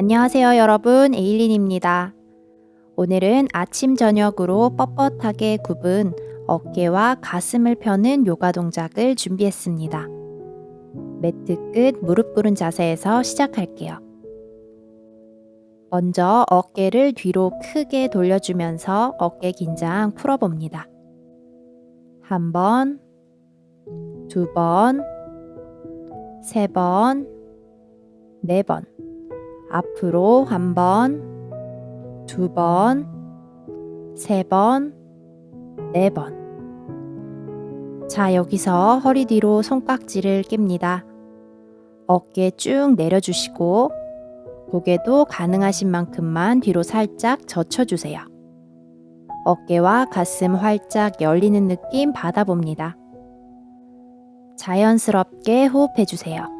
안녕하세요, 여러분. 에일린입니다. 오늘은 아침, 저녁으로 뻣뻣하게 굽은 어깨와 가슴을 펴는 요가 동작을 준비했습니다. 매트 끝 무릎 꿇은 자세에서 시작할게요. 먼저 어깨를 뒤로 크게 돌려주면서 어깨 긴장 풀어봅니다. 한 번, 두 번, 세 번, 네 번. 앞으로 한 번, 두 번, 세 번, 네 번. 자, 여기서 허리 뒤로 손깍지를 낍니다. 어깨 쭉 내려주시고, 고개도 가능하신 만큼만 뒤로 살짝 젖혀주세요. 어깨와 가슴 활짝 열리는 느낌 받아봅니다. 자연스럽게 호흡해주세요.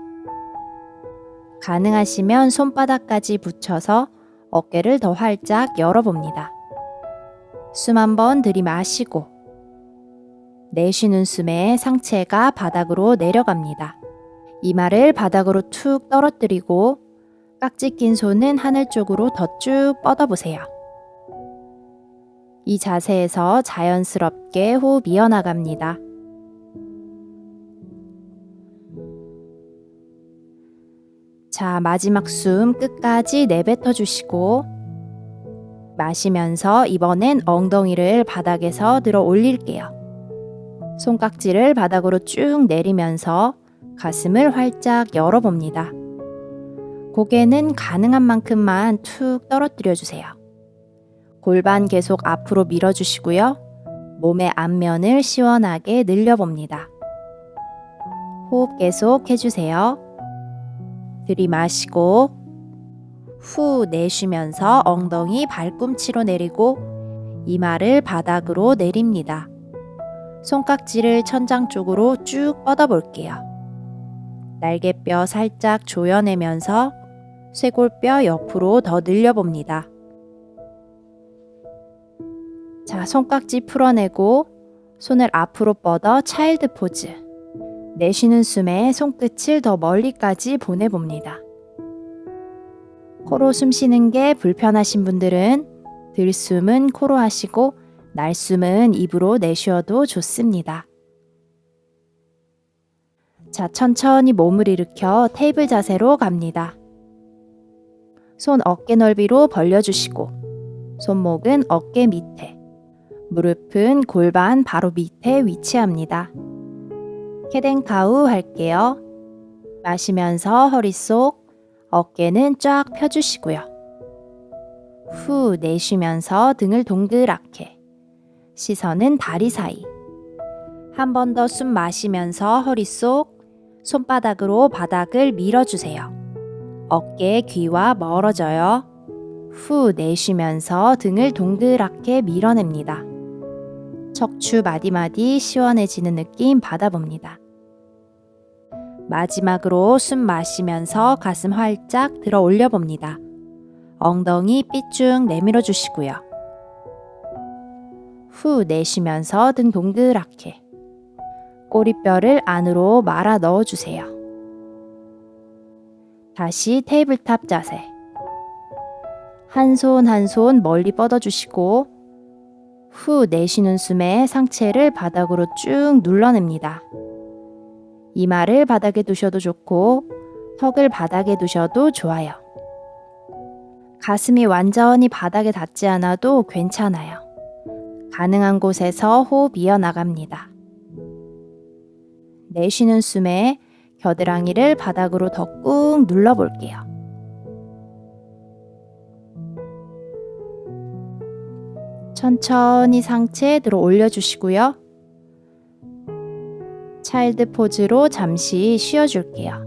가능하시면 손바닥까지 붙여서 어깨를 더 활짝 열어봅니다. 숨 한 번 들이마시고 내쉬는 숨에 상체가 바닥으로 내려갑니다. 이마를 바닥으로 툭 떨어뜨리고 깍지 낀 손은 하늘 쪽으로 더 쭉 뻗어보세요. 이 자세에서 자연스럽게 호흡 이어나갑니다. 자, 마지막 숨 끝까지 내뱉어 주시고 마시면서 이번엔 엉덩이를 바닥에서 들어 올릴게요. 손깍지를 바닥으로 쭉 내리면서 가슴을 활짝 열어봅니다. 고개는 가능한 만큼만 툭 떨어뜨려 주세요. 골반 계속 앞으로 밀어주시고요. 몸의 앞면을 시원하게 늘려봅니다. 호흡 계속 해주세요. 들이마시고 후 내쉬면서 엉덩이 발꿈치로 내리고 이마를 바닥으로 내립니다. 손깍지를 천장 쪽으로 쭉 뻗어 볼게요. 날개뼈 살짝 조여내면서 쇄골뼈 옆으로 더 늘려봅니다. 자, 손깍지 풀어내고 손을 앞으로 뻗어 차일드 포즈. 내쉬는 숨에 손끝을 더 멀리까지 보내봅니다. 코로 숨 쉬는 게 불편하신 분들은 들숨은 코로 하시고 날숨은 입으로 내쉬어도 좋습니다. 자, 천천히 몸을 일으켜 테이블 자세로 갑니다. 손 어깨 넓이로 벌려주시고 손목은 어깨 밑에 무릎은 골반 바로 밑에 위치합니다. 캐덴카우 할게요. 마시면서 허리 속 어깨는 쫙 펴주시고요. 후 내쉬면서 등을 동그랗게 시선은 다리 사이 한 번 더 숨 마시면서 허리 속 손바닥으로 바닥을 밀어주세요. 어깨 귀와 멀어져요. 후 내쉬면서 등을 동그랗게 밀어냅니다. 척추 마디마디 시원해지는 느낌 받아봅니다. 마지막으로 숨 마시면서 가슴 활짝 들어 올려 봅니다. 엉덩이 삐쭉 내밀어 주시고요. 후 내쉬면서 등 동그랗게 꼬리뼈를 안으로 말아 넣어 주세요. 다시 테이블탑 자세. 한 손 한 손 멀리 뻗어 주시고 후 내쉬는 숨에 상체를 바닥으로 쭉 눌러냅니다. 이마를 바닥에 두셔도 좋고 턱을 바닥에 두셔도 좋아요. 가슴이 완전히 바닥에 닿지 않아도 괜찮아요. 가능한 곳에서 호흡 이어나갑니다. 내쉬는 숨에 겨드랑이를 바닥으로 더 꾹 눌러볼게요. 천천히 상체 들어 올려주시고요. 차일드 포즈로 잠시 쉬어줄게요.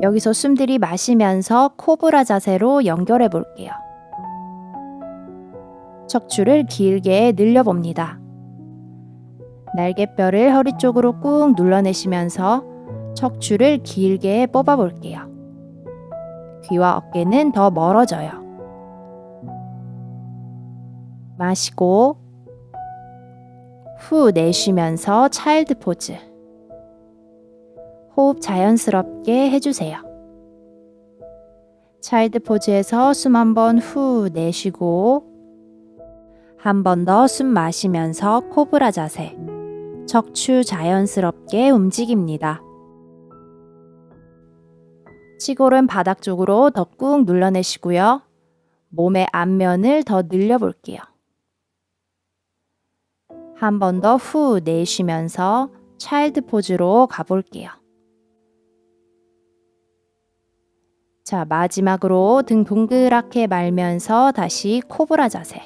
여기서 숨 들이 마시면서 코브라 자세로 연결해 볼게요. 척추를 길게 늘려봅니다. 날개뼈를 허리 쪽으로 꾹 눌러내시면서 척추를 길게 뽑아 볼게요. 귀와 어깨는 더 멀어져요. 마시고 후 내쉬면서 차일드 포즈. 호흡 자연스럽게 해주세요. 차일드 포즈에서 숨 한 번 후 내쉬고 한 번 더 숨 마시면서 코브라 자세. 척추 자연스럽게 움직입니다. 치골은 바닥 쪽으로 더 꾹 눌러내시고요. 몸의 앞면을 더 늘려볼게요. 한 번 더 후 내쉬면서 차일드 포즈로 가볼게요. 자, 마지막으로 등 동그랗게 말면서 다시 코브라 자세.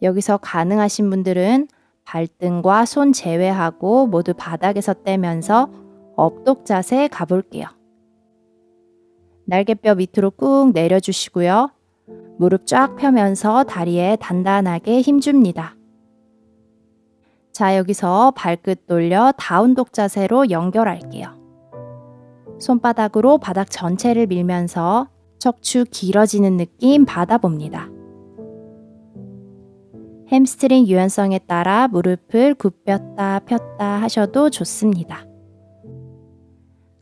여기서 가능하신 분들은 발등과 손 제외하고 모두 바닥에서 떼면서 업독 자세 가볼게요. 날개뼈 밑으로 꾹 내려주시고요. 무릎 쫙 펴면서 다리에 단단하게 힘줍니다. 자, 여기서 발끝 돌려 다운독 자세로 연결할게요. 손바닥으로 바닥 전체를 밀면서 척추 길어지는 느낌 받아봅니다. 햄스트링 유연성에 따라 무릎을 굽혔다 폈다 하셔도 좋습니다.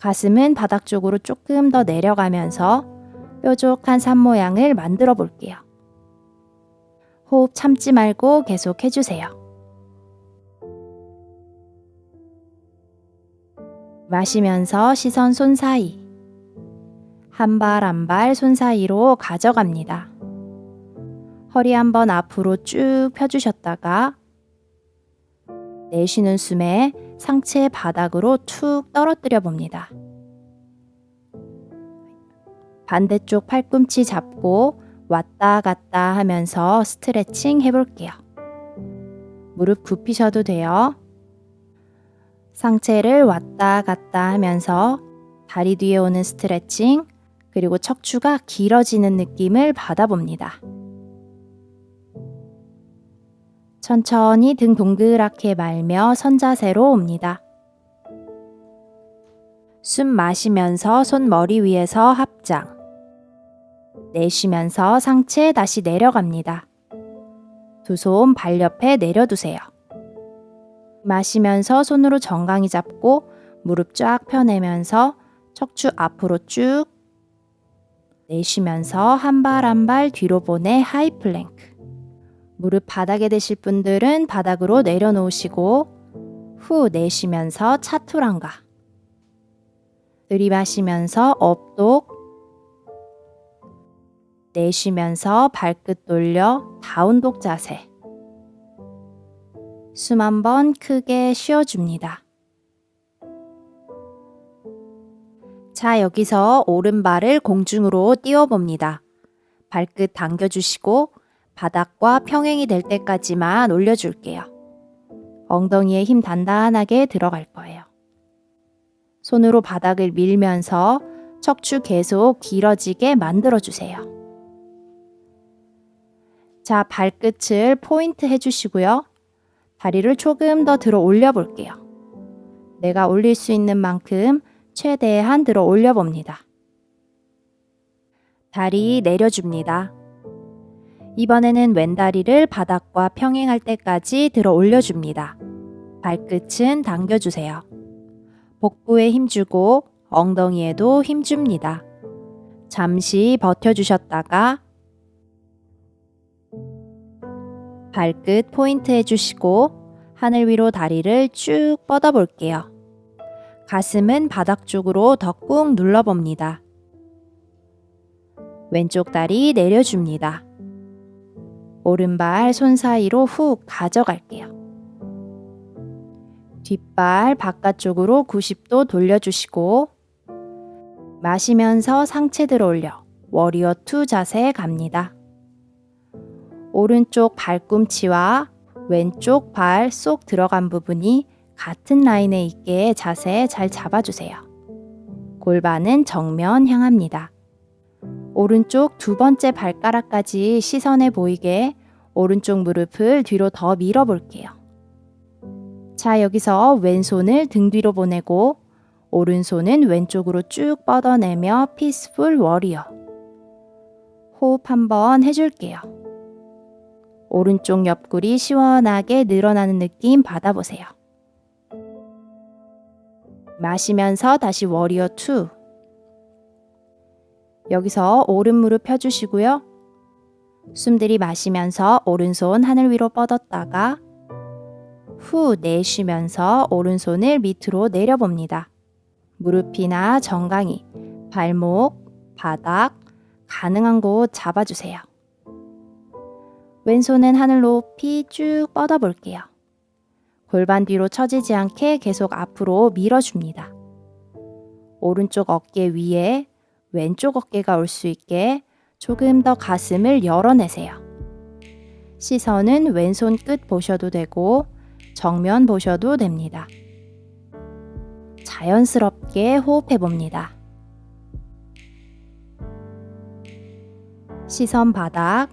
가슴은 바닥 쪽으로 조금 더 내려가면서 뾰족한 산 모양을 만들어 볼게요. 호흡 참지 말고 계속 해주세요. 마시면서 시선 손 사이. 한 발 한 발 손 사이로 가져갑니다. 허리 한번 앞으로 쭉 펴주셨다가 내쉬는 숨에 상체 바닥으로 툭 떨어뜨려 봅니다. 반대쪽 팔꿈치 잡고 왔다 갔다 하면서 스트레칭 해볼게요. 무릎 굽히셔도 돼요. 상체를 왔다 갔다 하면서 다리 뒤에 오는 스트레칭, 그리고 척추가 길어지는 느낌을 받아봅니다. 천천히 등 동그랗게 말며 선자세로 옵니다. 숨 마시면서 손 머리 위에서 합장. 내쉬면서 상체 다시 내려갑니다. 두 손 발 옆에 내려두세요. 마시면서 손으로 정강이 잡고 무릎 쫙 펴내면서 척추 앞으로 쭉 내쉬면서 한 발 한 발 뒤로 보내 하이 플랭크. 무릎 바닥에 대실 분들은 바닥으로 내려놓으시고 후 내쉬면서 차투랑가. 들이마시면서 업독. 내쉬면서 발끝 돌려 다운독 자세. 숨 한 번 크게 쉬어줍니다. 자, 여기서 오른발을 공중으로 띄워봅니다. 발끝 당겨주시고 바닥과 평행이 될 때까지만 올려줄게요. 엉덩이에 힘 단단하게 들어갈 거예요. 손으로 바닥을 밀면서 척추 계속 길어지게 만들어주세요. 자, 발끝을 포인트 해주시고요. 다리를 조금 더 들어 올려 볼게요. 내가 올릴 수 있는 만큼 최대한 들어 올려 봅니다. 다리 내려줍니다. 이번에는 왼다리를 바닥과 평행할 때까지 들어 올려줍니다. 발끝은 당겨주세요. 복부에 힘주고 엉덩이에도 힘줍니다. 잠시 버텨주셨다가 발끝 포인트 해주시고 하늘 위로 다리를 쭉 뻗어 볼게요. 가슴은 바닥 쪽으로 더 꾹 눌러 봅니다. 왼쪽 다리 내려줍니다. 오른발 손 사이로 훅 가져갈게요. 뒷발 바깥쪽으로 90도 돌려주시고 마시면서 상체 들어 올려 워리어 2 자세 갑니다. 오른쪽 발꿈치와 왼쪽 발 쏙 들어간 부분이 같은 라인에 있게 자세 잘 잡아주세요. 골반은 정면 향합니다. 오른쪽 두 번째 발가락까지 시선해 보이게 오른쪽 무릎을 뒤로 더 밀어 볼게요. 자, 여기서 왼손을 등 뒤로 보내고 오른손은 왼쪽으로 쭉 뻗어내며 피스풀 워리어. 호흡 한번 해줄게요. 오른쪽 옆구리 시원하게 늘어나는 느낌 받아보세요. 마시면서 다시 워리어 2. 여기서 오른 무릎 펴주시고요. 숨 들이마시면서 오른손 하늘 위로 뻗었다가 후 내쉬면서 오른손을 밑으로 내려봅니다. 무릎이나 정강이, 발목, 바닥, 가능한 곳 잡아주세요. 왼손은 하늘 높이 쭉 뻗어볼게요. 골반 뒤로 처지지 않게 계속 앞으로 밀어줍니다. 오른쪽 어깨 위에 왼쪽 어깨가 올 수 있게 조금 더 가슴을 열어내세요. 시선은 왼손 끝 보셔도 되고 정면 보셔도 됩니다. 자연스럽게 호흡해 봅니다. 시선 바닥,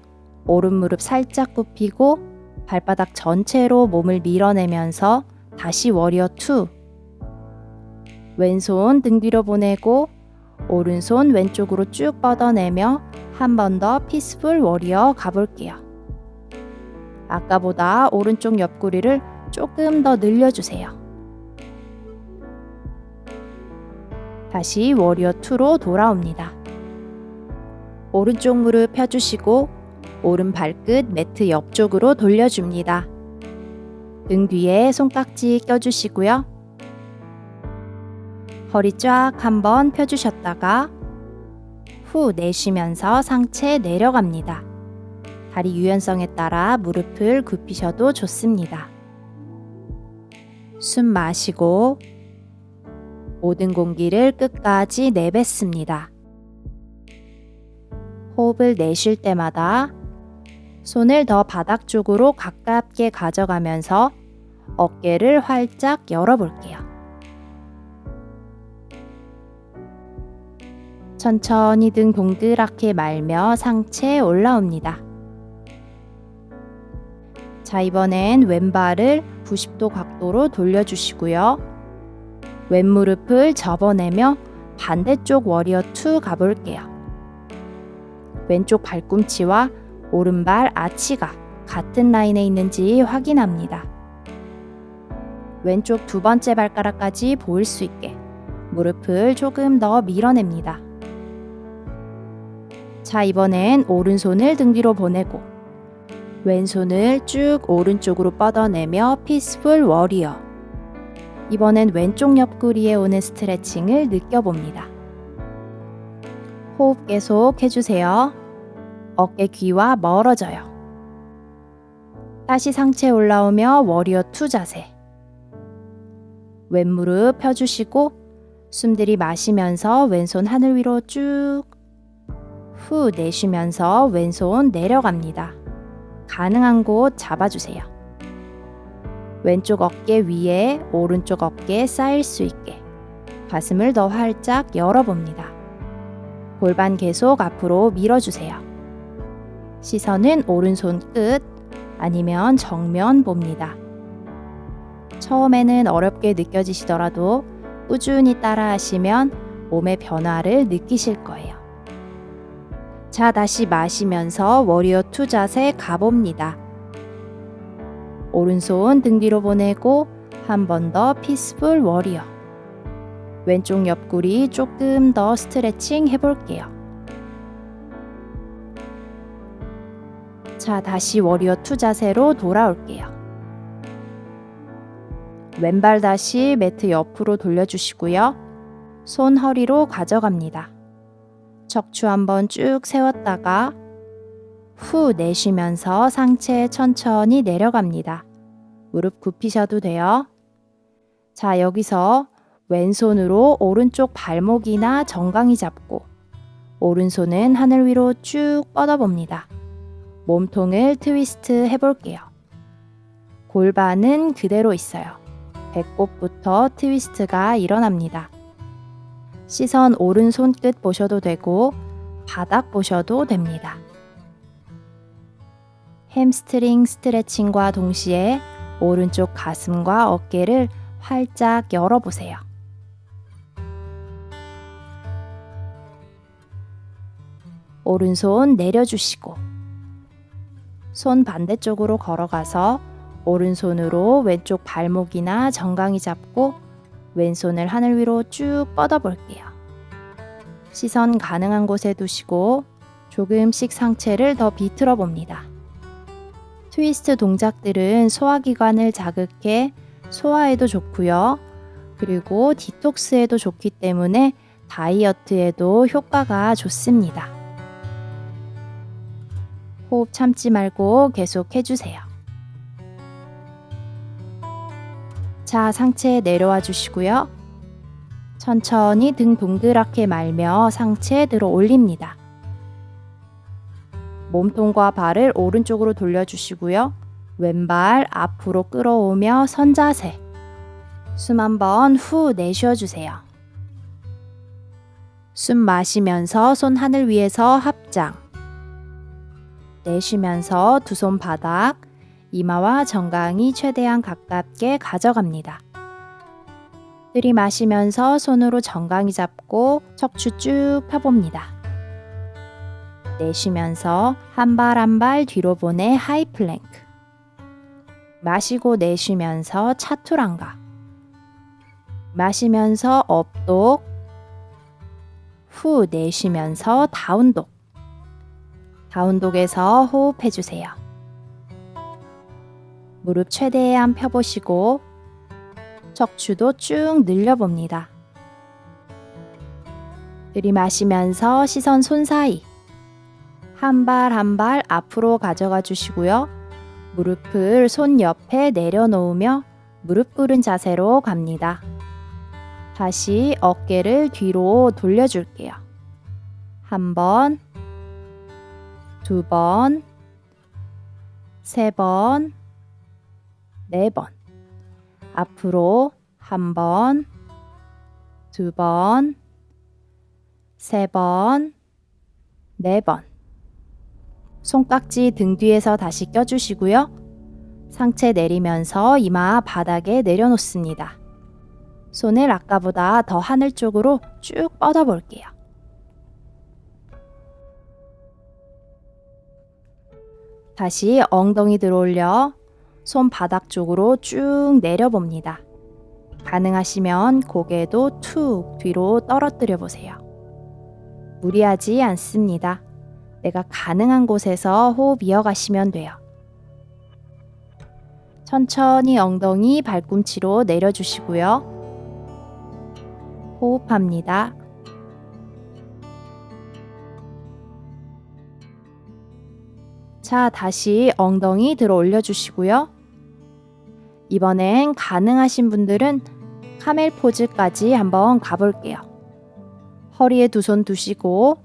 오른 무릎 살짝 굽히고 발바닥 전체로 몸을 밀어내면서 다시 워리어 2. 왼손 등 뒤로 보내고 오른손 왼쪽으로 쭉 뻗어내며 한 번 더 피스풀 워리어 가볼게요. 아까보다 오른쪽 옆구리를 조금 더 늘려주세요. 다시 워리어 2로 돌아옵니다. 오른쪽 무릎 펴주시고 오른 발끝 매트 옆쪽으로 돌려줍니다. 등 뒤에 손깍지 껴주시고요. 허리 쫙 한번 펴주셨다가 후 내쉬면서 상체 내려갑니다. 다리 유연성에 따라 무릎을 굽히셔도 좋습니다. 숨 마시고 모든 공기를 끝까지 내뱉습니다. 호흡을 내쉴 때마다 손을 더 바닥 쪽으로 가깝게 가져가면서 어깨를 활짝 열어볼게요. 천천히 등 동그랗게 말며 상체 올라옵니다. 자, 이번엔 왼발을 90도 각도로 돌려주시고요. 왼무릎을 접어내며 반대쪽 워리어 2 가볼게요. 왼쪽 발꿈치와 오른발 아치가 같은 라인에 있는지 확인합니다. 왼쪽 두 번째 발가락까지 보일 수 있게 무릎을 조금 더 밀어냅니다. 자, 이번엔 오른손을 등 뒤로 보내고 왼손을 쭉 오른쪽으로 뻗어내며 피스풀 워리어. 이번엔 왼쪽 옆구리에 오는 스트레칭을 느껴봅니다. 호흡 계속 해주세요. 어깨 귀와 멀어져요. 다시 상체 올라오며 워리어 2 자세. 왼무릎 펴주시고 숨 들이마시면서 왼손 하늘 위로 쭉 후 내쉬면서 왼손 내려갑니다. 가능한 곳 잡아주세요. 왼쪽 어깨 위에 오른쪽 어깨 쌓일 수 있게 가슴을 더 활짝 열어봅니다. 골반 계속 앞으로 밀어주세요. 시선은 오른손 끝 아니면 정면 봅니다. 처음에는 어렵게 느껴지시더라도 꾸준히 따라 하시면 몸의 변화를 느끼실 거예요. 자, 다시 마시면서 워리어 투 자세 가봅니다. 오른손 등 뒤로 보내고 한 번 더 피스풀 워리어. 왼쪽 옆구리 조금 더 스트레칭 해볼게요. 자, 다시 워리어 투 자세로 돌아올게요. 왼발 다시 매트 옆으로 돌려주시고요. 손 허리로 가져갑니다. 척추 한번 쭉 세웠다가 후 내쉬면서 상체 천천히 내려갑니다. 무릎 굽히셔도 돼요. 자, 여기서 왼손으로 오른쪽 발목이나 정강이 잡고 오른손은 하늘 위로 쭉 뻗어봅니다. 몸통을 트위스트 해볼게요. 골반은 그대로 있어요. 배꼽부터 트위스트가 일어납니다. 시선 오른손 끝 보셔도 되고 바닥 보셔도 됩니다. 햄스트링 스트레칭과 동시에 오른쪽 가슴과 어깨를 활짝 열어보세요. 오른손 내려주시고 손 반대쪽으로 걸어가서 오른손으로 왼쪽 발목이나 정강이 잡고 왼손을 하늘 위로 쭉 뻗어 볼게요. 시선 가능한 곳에 두시고 조금씩 상체를 더 비틀어 봅니다. 트위스트 동작들은 소화기관을 자극해 소화에도 좋고요. 그리고 디톡스에도 좋기 때문에 다이어트에도 효과가 좋습니다. 호흡 참지 말고 계속 해주세요. 자, 상체 내려와 주시고요. 천천히 등 동그랗게 말며 상체 들어 올립니다. 몸통과 발을 오른쪽으로 돌려주시고요. 왼발 앞으로 끌어오며 선자세. 숨 한번 후 내쉬어 주세요. 숨 마시면서 손 하늘 위에서 합장. 내쉬면서 두 손 바닥, 이마와 정강이 최대한 가깝게 가져갑니다. 들이마시면서 손으로 정강이 잡고 척추 쭉 펴봅니다. 내쉬면서 한 발 한 발 뒤로 보내 하이 플랭크. 마시고 내쉬면서 차투랑가. 마시면서 업독. 후 내쉬면서 다운독. 다운독에서 호흡해 주세요. 무릎 최대한 펴보시고 척추도 쭉 늘려봅니다. 들이마시면서 시선 손 사이 한 발 한 발 앞으로 가져가 주시고요. 무릎을 손 옆에 내려놓으며 무릎 꿇은 자세로 갑니다. 다시 어깨를 뒤로 돌려줄게요. 한 번, 두 번, 세 번, 네 번. 앞으로 한 번, 두 번, 세 번, 네 번. 손깍지 등 뒤에서 다시 껴주시고요. 상체 내리면서 이마 바닥에 내려놓습니다. 손을 아까보다 더 하늘 쪽으로 쭉 뻗어 볼게요. 다시 엉덩이 들어올려 손 바닥 쪽으로 쭉 내려봅니다. 가능하시면 고개도 툭 뒤로 떨어뜨려 보세요. 무리하지 않습니다. 내가 가능한 곳에서 호흡 이어가시면 돼요. 천천히 엉덩이 발꿈치로 내려주시고요. 호흡합니다. 자, 다시 엉덩이 들어 올려주시고요. 이번엔 가능하신 분들은 카멜 포즈까지 한번 가볼게요. 허리에 두 손 두시고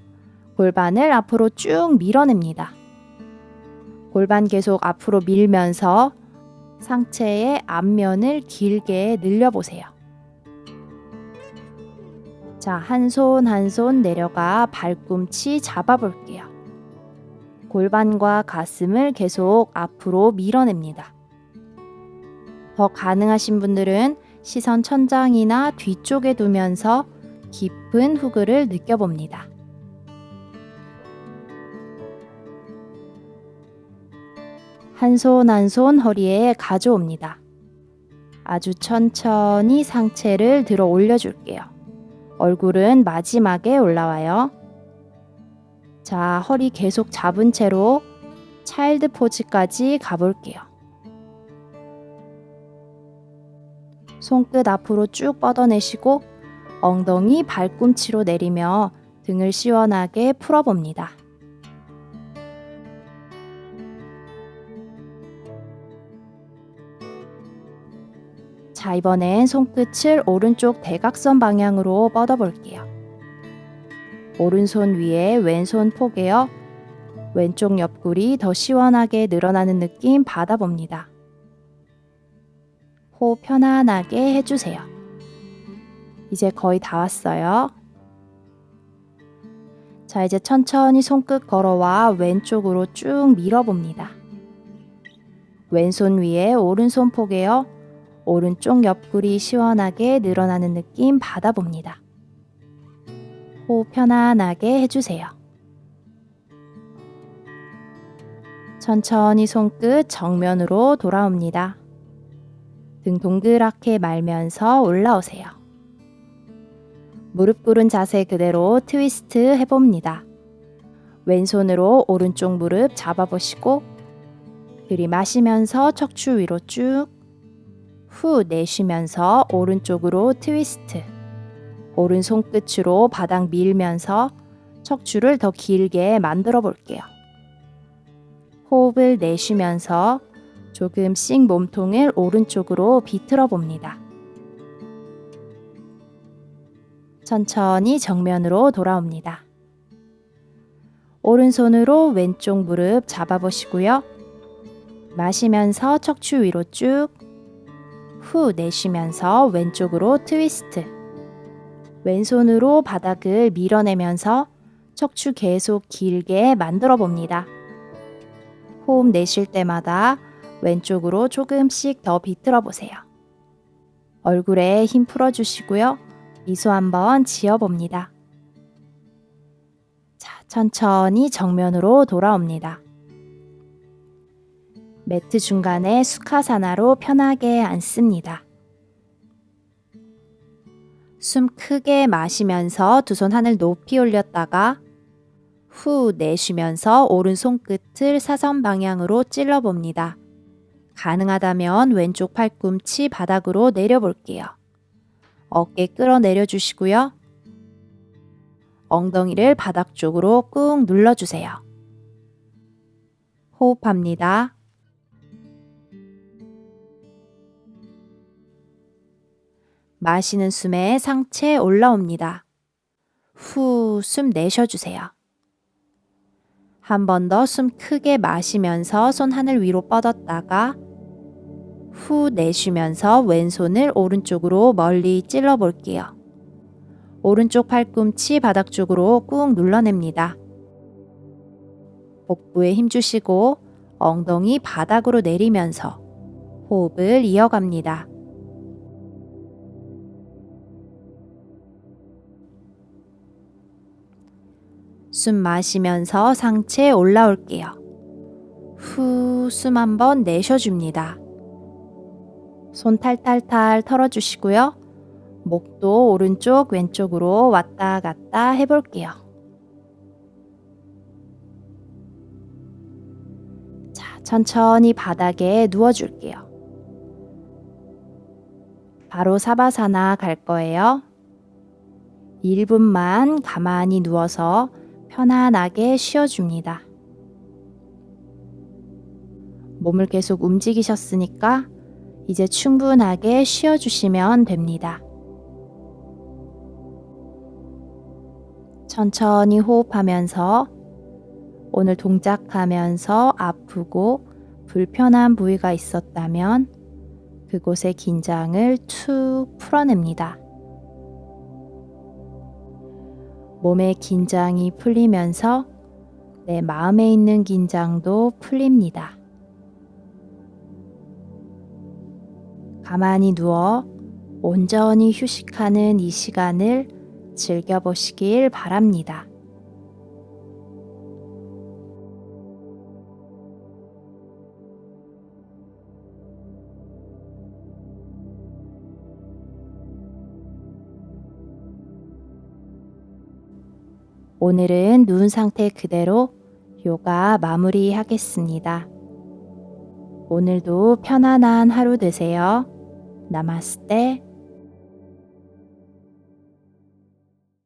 골반을 앞으로 쭉 밀어냅니다. 골반 계속 앞으로 밀면서 상체의 앞면을 길게 늘려보세요. 자, 한 손 한 손 내려가 발꿈치 잡아볼게요. 골반과 가슴을 계속 앞으로 밀어냅니다. 더 가능하신 분들은 시선 천장이나 뒤쪽에 두면서 깊은 후그를 느껴봅니다. 한 손 한 손 허리에 가져옵니다. 아주 천천히 상체를 들어 올려줄게요. 얼굴은 마지막에 올라와요. 자, 허리 계속 잡은 채로 차일드 포즈까지 가볼게요. 손끝 앞으로 쭉 뻗어내시고 엉덩이 발꿈치로 내리며 등을 시원하게 풀어봅니다. 자, 이번엔 손끝을 오른쪽 대각선 방향으로 뻗어볼게요. 오른손 위에 왼손 포개어 왼쪽 옆구리 더 시원하게 늘어나는 느낌 받아봅니다. 호흡 편안하게 해주세요. 이제 거의 다 왔어요. 자, 이제 천천히 손끝 걸어와 왼쪽으로 쭉 밀어봅니다. 왼손 위에 오른손 포개어 오른쪽 옆구리 시원하게 늘어나는 느낌 받아봅니다. 호흡 편안하게 해주세요. 천천히 손끝 정면으로 돌아옵니다. 등 동그랗게 말면서 올라오세요. 무릎 꿇은 자세 그대로 트위스트 해봅니다. 왼손으로 오른쪽 무릎 잡아보시고 들이마시면서 척추 위로 쭉 후 내쉬면서 오른쪽으로 트위스트 오른 손끝으로 바닥 밀면서 척추를 더 길게 만들어 볼게요. 호흡을 내쉬면서 조금씩 몸통을 오른쪽으로 비틀어 봅니다. 천천히 정면으로 돌아옵니다. 오른손으로 왼쪽 무릎 잡아보시고요. 마시면서 척추 위로 쭉, 후 내쉬면서 왼쪽으로 트위스트. 왼손으로 바닥을 밀어내면서 척추 계속 길게 만들어 봅니다. 호흡 내쉴 때마다 왼쪽으로 조금씩 더 비틀어 보세요. 얼굴에 힘 풀어주시고요. 미소 한번 지어봅니다. 자, 천천히 정면으로 돌아옵니다. 매트 중간에 수카사나로 편하게 앉습니다. 숨 크게 마시면서 두 손 하늘 높이 올렸다가 후 내쉬면서 오른손 끝을 사선 방향으로 찔러 봅니다. 가능하다면 왼쪽 팔꿈치 바닥으로 내려볼게요. 어깨 끌어내려 주시고요. 엉덩이를 바닥 쪽으로 꾹 눌러주세요. 호흡합니다. 마시는 숨에 상체 올라옵니다. 후 숨 내쉬어주세요. 한 번 더 숨 크게 마시면서 손 하늘 위로 뻗었다가 후 내쉬면서 왼손을 오른쪽으로 멀리 찔러 볼게요. 오른쪽 팔꿈치 바닥 쪽으로 꾹 눌러냅니다. 복부에 힘 주시고 엉덩이 바닥으로 내리면서 호흡을 이어갑니다. 숨 마시면서 상체 올라올게요. 후, 숨 한번 내쉬어줍니다. 손 탈탈탈 털어주시고요. 목도 오른쪽, 왼쪽으로 왔다 갔다 해볼게요. 자, 천천히 바닥에 누워줄게요. 바로 사바사나 갈 거예요. 1분만 가만히 누워서 편안하게 쉬어줍니다. 몸을 계속 움직이셨으니까 이제 충분하게 쉬어주시면 됩니다. 천천히 호흡하면서 오늘 동작하면서 아프고 불편한 부위가 있었다면 그곳의 긴장을 툭 풀어냅니다. 몸의 긴장이 풀리면서 내 마음에 있는 긴장도 풀립니다. 가만히 누워 온전히 휴식하는 이 시간을 즐겨보시길 바랍니다. 오늘은 누운 상태 그대로 요가 마무리 하겠습니다. 오늘도 편안한 하루 되세요. 나마스테.